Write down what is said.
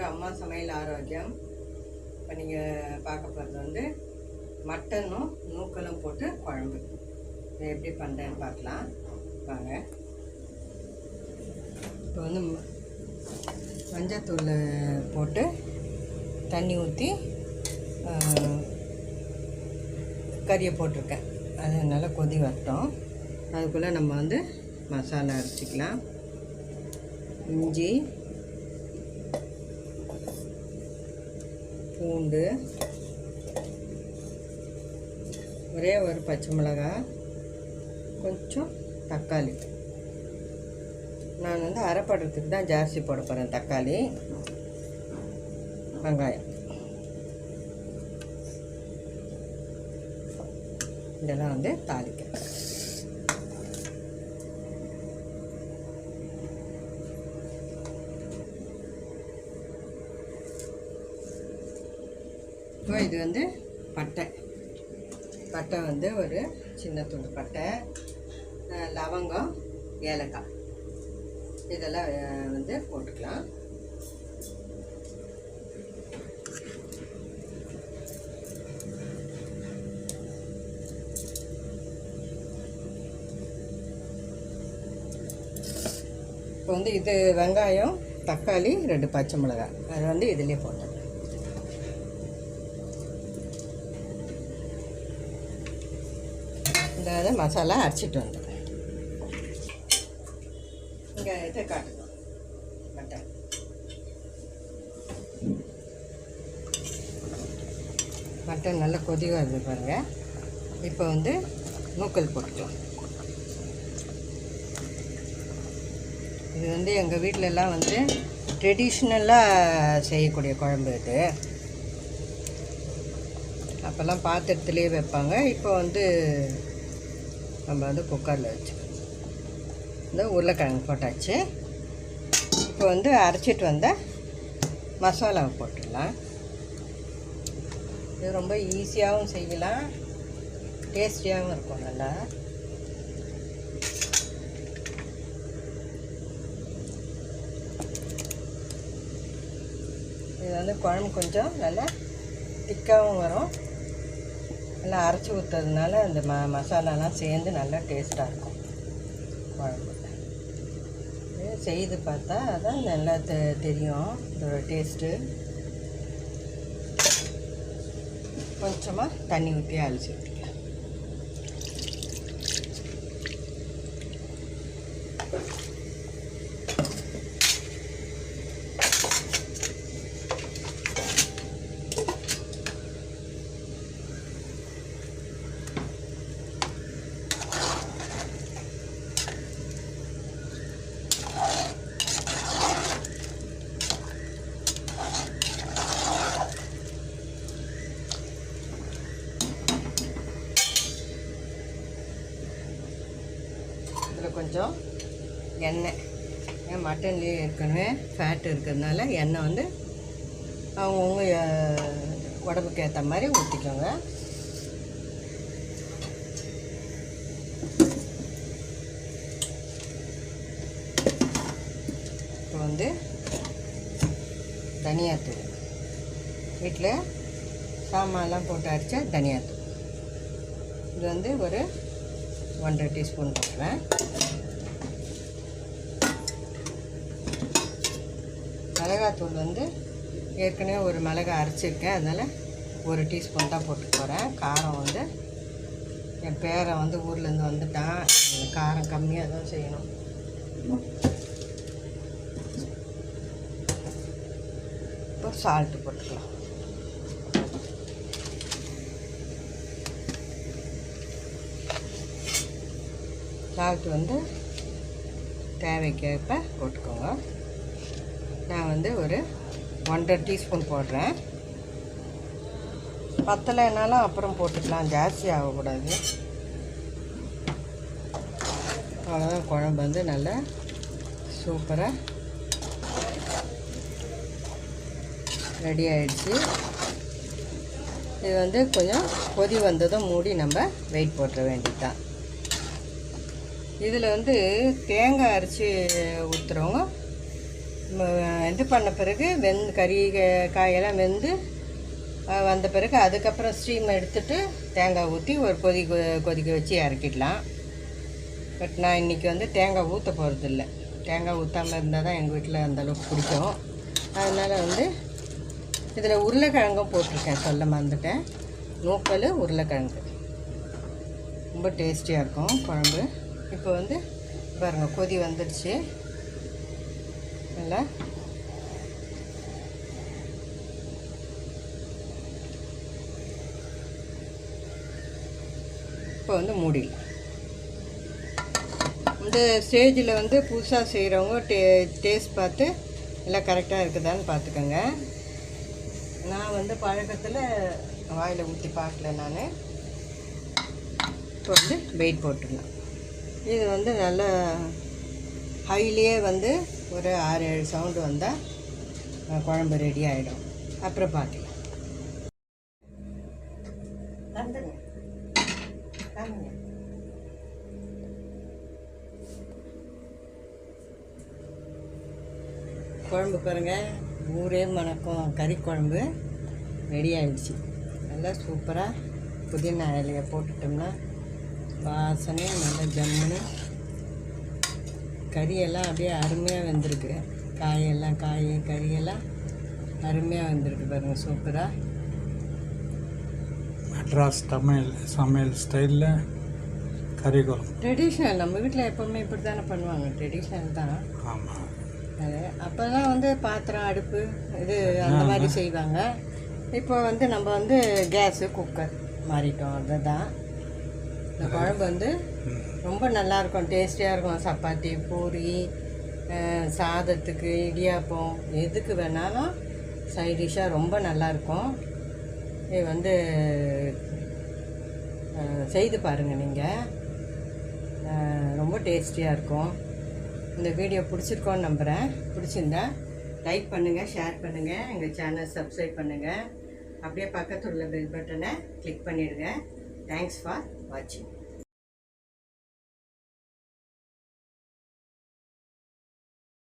To அம்மா சமையல் ஆரோக்கியம். இப்போ நீங்கள் பார்க்க போகிறது வந்து மட்டனும் நூக்கலும் போட்டு குழம்பு. இதை எப்படி பண்ணுறேன்னு பார்க்கலாம். வாங்க. இப்போ வந்து ம- மஞ்சத்தூள் போட்டு தண்ணி ஊற்றி கறியை போட்டிருக்கேன். அது நல்லா கொதி வரட்டும். அதுக்குள்ளே நம்ம வந்து மசாலா அரைச்சிக்கலாம். இஞ்சி பூண்டு ஒரே ஒரு பச்சை மிளகா கொஞ்சம் தக்காளி. நான் வந்து அரைப்படுறதுக்கு தான் ஜாஸ்தி போட போகிறேன் தக்காளி வெங்காயம். இதெல்லாம் வந்து தாளிக்கிறேன். இப்போ இது வந்து பட்டை. பட்டை வந்து ஒரு சின்ன துண்டு பட்டை லவங்கம் ஏலக்காய். இதெல்லாம் வந்து போட்டுக்கலாம். இப்போ வந்து இது வெங்காயம் தக்காளி ரெண்டு பச்சை மிளகாய். அது வந்து இதுலேயே போடணும் இந்த இதை மசாலா அரைச்சிட்டு வந்துடுறேன். இங்கே இதை காட்டுங்க மட்டன் மட்டன் நல்லா கொதி வருது பாருங்க. இப்போ வந்து நூக்கல் போட்டுக்கலாம். இது வந்து எங்கள் வீட்டிலலாம் வந்து ட்ரெடிஷ்னலாக செய்யக்கூடிய குழம்பு இது. அப்போல்லாம் பாத்திரத்துலேயே வைப்பாங்க. இப்போ வந்து நம்ம வந்து குக்கரில் வச்சு இந்த உருளைக்கிழங்கு போட்டாச்சு. இப்போ வந்து அரைச்சிட்டு வந்த மசாலாவை போட்டுடலாம். இது ரொம்ப ஈஸியாகவும் செய்யலாம். டேஸ்டியாகவும் இருக்கும் நல்லா. இது வந்து குழம்பு கொஞ்சம் நல்லா திக்காகவும் வரும். நல்லா அரைச்சி ஊற்றுறதுனால அந்த ம மசாலாலாம் சேர்ந்து நல்லா டேஸ்ட்டாக இருக்கும். குழம்பு. செய்து பார்த்தா அதான் நல்லா தெ தெரியும் இதோட டேஸ்ட்டு கொஞ்சமாக தண்ணி ஊற்றி அழிச்சு கொஞ்சம் எண்ணெய். ஏன் மட்டன்லேயே ஏற்கனவே ஃபேட் இருக்கிறதுனால எண்ணெய் வந்து அவங்கவுங்க உடம்புக்கு ஏற்ற மாதிரி ஊற்றிக்கோங்க இப்போ வந்து தனியாத்தூள். வீட்டில் சாமான்லாம் போட்டு அரைச்சா தனியாத்தூள். இது வந்து ஒரு ஒன்றரை டீஸ்பூன் போடுறேன். மிளகாத்தூள் வந்து ஏற்கனவே ஒரு மிளகா அரைச்சிருக்கேன். அதனால் ஒரு டீஸ்பூன் தான் போட்டு போகிறேன் காரம் வந்து என் பேரை வந்து ஊர்லேருந்து வந்துட்டான். காரம் கம்மியாக தான் செய்யணும். இப்போ சால்ட்டு போட்டுக்கலாம். சால்ட் வந்து தேவைக்கேற்ப போட்டுக்கோங்க. நான் வந்து ஒரு ஒன்றரை டீஸ்பூன் போடுறேன். பத்தலைனாலும் அப்புறம் போட்டுக்கலாம் ஜாஸ்தி ஆகக்கூடாது. அவ்வளோதான் குழம்பு வந்து நல்லா சூப்பராக ரெடி ஆகிடுச்சு இது வந்து கொஞ்சம் கொதி வந்ததும் மூடி நம்ம வெயிட் போட்டுற வேண்டியதுதான். இதில் வந்து தேங்காய் அரைச்சி ஊற்றுறவங்க இது பண்ண பிறகு வெந் கறி காயெல்லாம் வெந்து வந்த பிறகு அதுக்கப்புறம் ஸ்டீம் எடுத்துட்டு தேங்காய் ஊற்றி ஒரு கொதி கொதிக்க வச்சு இறக்கிடலாம். பட் நான் இன்றைக்கி வந்து தேங்காய் ஊற்ற போகிறதில்ல தேங்காய் ஊற்றாமல் இருந்தால் தான் எங்கள் வீட்டில் அந்தளவுக்கு பிடிக்கும். அதனால் வந்து இதில் உருளைக்கிழங்கும் போட்டிருக்கேன். சொல்ல மறந்துட்டேன். நூக்கல் உருளைக்கிழங்கு. ரொம்ப டேஸ்டியாக இருக்கும் குழம்பு. இப்போ வந்து பாருங்கள் கொதி வந்துடுச்சு. நல்லா. இப்போ வந்து மூடிடலாம் இந்த ஸ்டேஜில் வந்து புதுசாக செய்கிறவங்க டே டேஸ்ட் பார்த்து எல்லாம் கரெக்டாக இருக்குதான்னு பார்த்துக்கோங்க. நான் வந்து பழக்கத்தில் வாயில் ஊற்றி பார்க்கல நான். இப்போ வந்து வெயிட் போட்டுடலாம். இது வந்து நல்ல ஹைலியே வந்து ஒரு ஆறு ஏழு சவுண்டு வந்தால் குழம்பு ரெடி ஆகிடும் அப்புறம் பார்க்கலாம். தந்துங்க தாங்க குழம்பு பாருங்க. ஊரே மணக்கும் கறி குழம்பு ரெடி ஆகிடுச்சு நல்லா சூப்பராக புதினா இலையை போட்டுட்டோம்னா வாசனையாக நல்லா ஜம்முன்னு கறியெல்லாம் அப்படியே அருமையாக வெந்திருக்கு. காயெல்லாம் காய் கறியெல்லாம் அருமையாக வந்திருக்கு பாருங்கள் சூப்பராக மெட்ராஸ் தமிழ் சமையல் ஸ்டைலில் கறி குழம்பு. ட்ரெடிஷ்னல் நம்ம வீட்டில் எப்போவுமே இப்படி தானே பண்ணுவாங்க. ட்ரெடிஷ்னல் தான். ஆமாம் அது அப்போல்லாம் வந்து பாத்திரம் அடுப்பு இது அந்த மாதிரி செய்வாங்க. இப்போ வந்து நம்ம வந்து கேஸு குக்கர் மாறிட்டோம். அதுதான். இந்த குழம்பு வந்து ரொம்ப நல்லா இருக்கும் டேஸ்டியாக இருக்கும். சப்பாத்தி பூரி சாதத்துக்கு இடியாப்பம் எதுக்கு வேணாலும் சைடிஷாக ரொம்ப நல்லாயிருக்கும். இது வந்து செய்து பாருங்கள் நீங்கள் ரொம்ப டேஸ்டியாக இருக்கும். இந்த வீடியோ பிடிச்சிருக்கோன்னு நம்புகிறேன் பிடிச்சிருந்தா லைக் பண்ணுங்கள் ஷேர் பண்ணுங்கள் எங்கள் சேனல் சப்ஸ்கிரைப் பண்ணுங்கள் அப்படியே பக்கத்தில் உள்ள பெல் பட்டனை கிளிக் பண்ணிவிடுங்க தேங்க்ஸ் ஃபார் 买酒